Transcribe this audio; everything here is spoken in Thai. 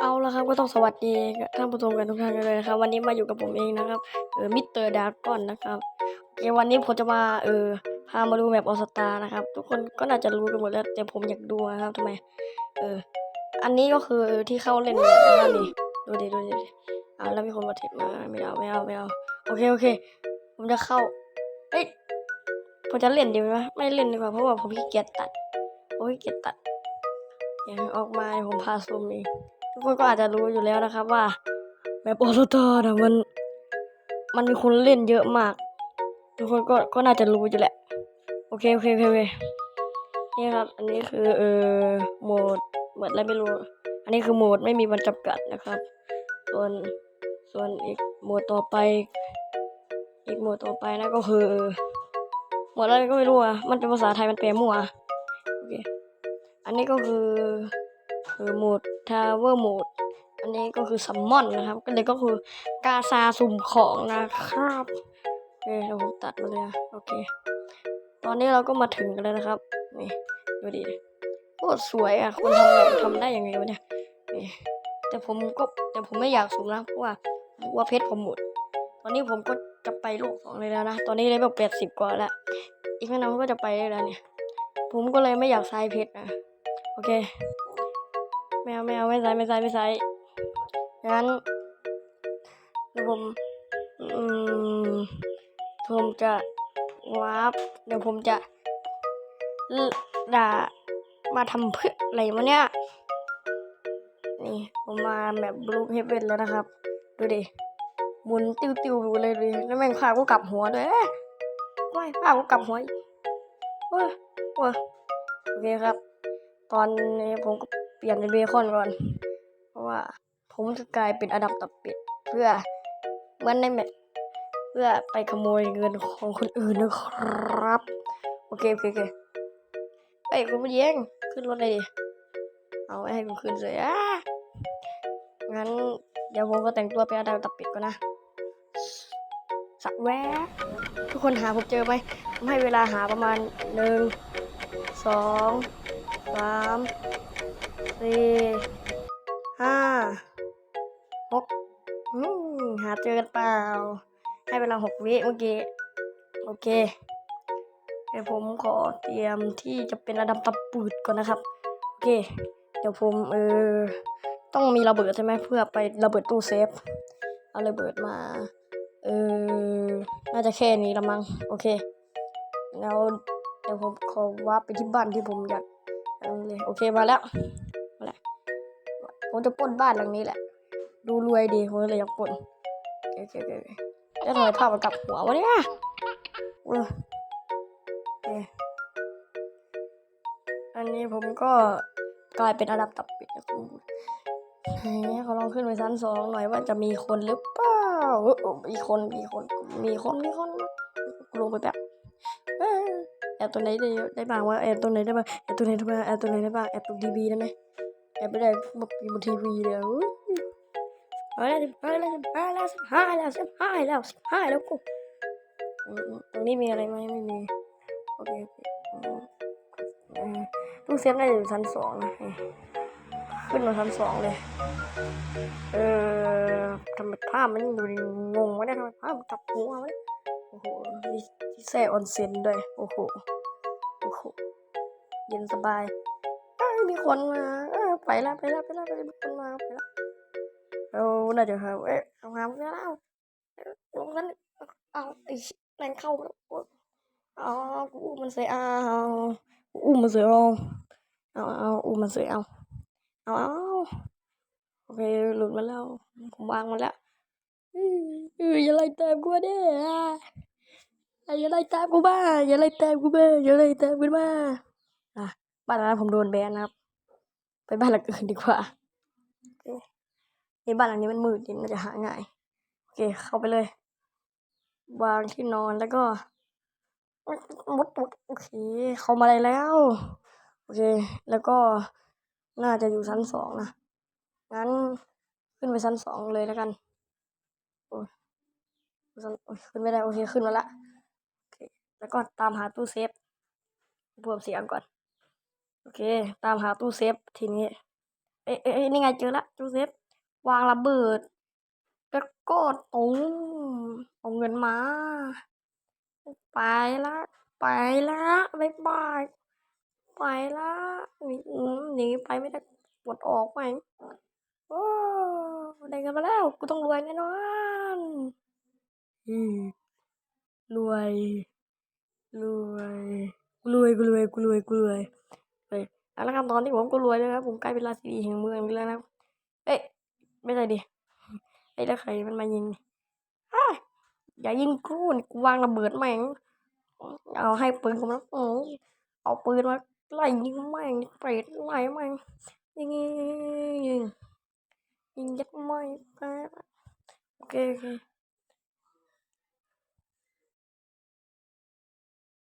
เอาละครับก็ต้องสวัสดีท่านผู้ชมกันทุกท่านกันเลยนะครับ วันนี้มาอยู่กับผมเองนะครับเออมิสเตอร์ดาร์กอนนะครับโอเควันนี้ผมจะมาเออพามาดูแมปออสตานะครับ ทุกคนก็น่าจะรู้กันหมดแล้วแต่ผมอยากดูนะครับทำไมเอออันนี้ก็คือที่เข้าเล่นเนี่ยนะครับนี่ดูดิดูดิเอาแล้วมีคนมาเทปมาไม่เอาไม่เอาไม่เอาโอเคโอเค ผมจะเข้าเอ้ยผมจะเล่นดีไหมไม่เล่นดีกว่าเพราะว่าผมขี้เกียจตัดผมขี้เกียจตัดอย่างออกมาผมพาซูมเอง ทุกคนก็อาจจะรู้อยู่แล้วนะครับว่าแบบโอโตนะมัน มันมีคนเล่นเยอะมาก ทุกคนก็ก็น่าจะรู้อยู่แหละ โอเคโอเคโอเคโอเคนี่ครับ อันนี้คือเออโหมดโหมดอะไรไม่รู้ อันนี้คือโหมดไม่มีวันจำกัดนะครับ ส่วนส่วนอีกโหมดต่อไป อีกโหมดต่อไปนะก็คือโหมดอะไรก็ไม่รู้อะมันเป็นภาษาไทยมันแปลมั่วโอเคอันนี้ก็คือ คือโหมดทาวเวอร์โหมดอันนี้ก็คือซัมมอนนะครับ ก็เลยก็คือกาซาสุ่มของนะครับโอเคเดี๋ยวผมตัดมาเลยนะโอเค ตอนนี้เราก็มาถึงกันแล้วนะครับนี่ดูดิโคตรสวยอะคนทำแบบทำได้ยังไงวะเนี่ยนี่แต่ผมก็แต่ผมไม่อยากสุ่มนะเพราะว่าเพราะว่าเพชรผมหมด ตอนนี้ผมก็จะไปโลกสองเลยแล้วนะตอนนี้เลยแบบแปดสิบกว่าแล้วอีกไม่นานก็จะไปได้แล้วเนี่ย ผมก็เลยไม่อยากใช้เพชรนะโอเค ไม่เอาไม่เอาไม่ใส่ไม่ใส่ไม่ใส่งั้นเดี๋ยวผมอืมผมจะวาร์ปเดี๋ยวผมจะด่ามาทำเพื่ออะไรมาเนี่ย นี่ผมมาแบบบลูเฮเวนแล้วนะครับ ดูดิหมุนติวติวอยู่เลยดิแล้วแม่งพากูกลับหัวด้วยเอ้ยไม่พากูกลับหัวอีกเว้ยโอเคครับ ตอนนี้ผมก็ เปลี่ยนเป็นเบคอนก่อน เพราะว่าผมจะกลายเป็นอดับตับเป็ดเพื่อเหมือนในแมปเพื่อไปขโมยเงินของคนอื่นนะครับ โอเคโอเคโอเคเอ้ยคุณผู้หญิงขึ้นรถเลยดิเอาไว้ให้กูขึ้นเลยอะงั้นเดี๋ยวผมก็แต่งตัวเป็นอดับตับเป็ดก่อนนะสักแวะทุกคนหาผมเจอไหมผมให้เวลาหาประมาณหนึ่งสองสาม สี่ห้าหกหาเจอกันเปล่า ให้เวลาหกวิเมื่อกี้ โอเคเดี๋ยวผมขอเตรียมที่จะเป็นระดับตับปืดก่อนนะครับ โอเค เดี๋ยวผมเออต้องมีระเบิดใช่ไหมเพื่อไประเบิดตู้เซฟ เอาระเบิดมา เออ น่าจะแค่นี้ละมั้ง โอเค แล้วเดี๋ยวผมขอวาร์ปไปที่บ้านที่ผมอยากเเลย โอเคมาแล้ว ผมจะปล้นบ้านหลังนี้แหละ ดูรวยดีผมเลยอยากปล้นโอเคโอเคโอเคแล้วทำไมภาพมันกลับหัววะเนี่ยอืออันนี้ผมก็กลายเป็นอันดับตับปิดนะครับเฮ้ยเขาลองขึ้นไปชั้นสองหน่อยว่าจะมีคนหรือเปล่าอีคนมีคนมีคนมีคนลงไปแบบเอ้ยแอบตัวไหนได้ได้บ้างวะแอบตัวไหนได้บ้างแอบตัวไหนได้บ้างแอบตัวไหนได้บ้างแอบตรงทีวีได้ไหม แอบไม่ได้แบบอยู่บนทีวีเลยอะอุ๊ยเอาแล้วสิบห้าแล้วสิบห้าแล้วสิบห้าแล้วสิบห้าแล้วสิบห้าแล้วกูตรงนี้มีอะไรไหมไม่มีโอเคโอเคอืมอืมตู้เซฟน่าจะอยู่ชั้นสองนะขึ้นมาชั้นสองเลย เออทำไมภาพมันดูงงวะเนี่ยทำไมภาพมันกลับหัววะโอ้โหมีที่แช่ออนเซ็นด้วย โอ้โห โอ้โห เย็นสบายมีคนมา ไปแล้วไปแล้วไปแล้วไปแล้วมีคนมาไปแล้วเราน่าจะหาเอ๊ะเอาหาเพื่อนแล้วลงนั้นเอาไอ้แรงเข้าแล้วเอากูอุ้มมันเสียเอากูอุ้มมันเสียเอาเอาเอาอุ้มมันเสียเอาเอาเอาโอเคหลุดมาแล้วผมวางมันแล้วอืออย่าไล่ตามกูเด้ออย่าไล่ตามกูมาอย่าไล่ตามกูมาอย่าไล่ตามกูมาอะบ้านนั้นผมโดนแบนนะครับ ไปบ้านหลังอื่นดีกว่าโอเคเห็นบ้านหลังนี้มันมืดดินน่าจะหาง่ายโอเค เข้าไปเลย วางที่นอนแล้วก็มุดโอเคเข้ามาได้แล้วโอเค แล้วก็น่าจะอยู่ชั้นสองนะงั้นขึ้นไปชั้นสองเลยแล้วกันโอ้ยชั้นโอ้ขึ้นไม่ได้โอเคขึ้นมาละโอเคแล้วก็ตามหาตู้เซฟเพิ่มเสียงก่อน โอเค ตามหาตู้เซฟทีนี้ เอ้ยเอ้ยเอ้ยนี่ไงเจอละโจเซฟ วางระเบิดแล้วก็ตูมเอาเงินมา ไปละ ไปละบายบายไปละหนีอืมหนีไปไม่ได้ปวดออกไหมโอ้ได้เงินมาแล้ว กูต้องรวยแน่นอนรวย รวยรวย กูรวย กูรวย กูรวย เฮ้ยเอาละครับตอนนี้ผมก็รวยแล้วครับ ผมกลายเป็นราชินีแห่งเมืองไปแล้วนะครับ เอ๊ะไม่ใช่ดิไอ้แล้วใครมันมายิงอย่ายิงกูนกูวางระเบิดแม่งเอาให้ปืนผมนะเอาปืนมาไล่ยิงแม่งเปรตไล่แม่งยิงยิงยิงยัดแม่งไปโอเคโอเค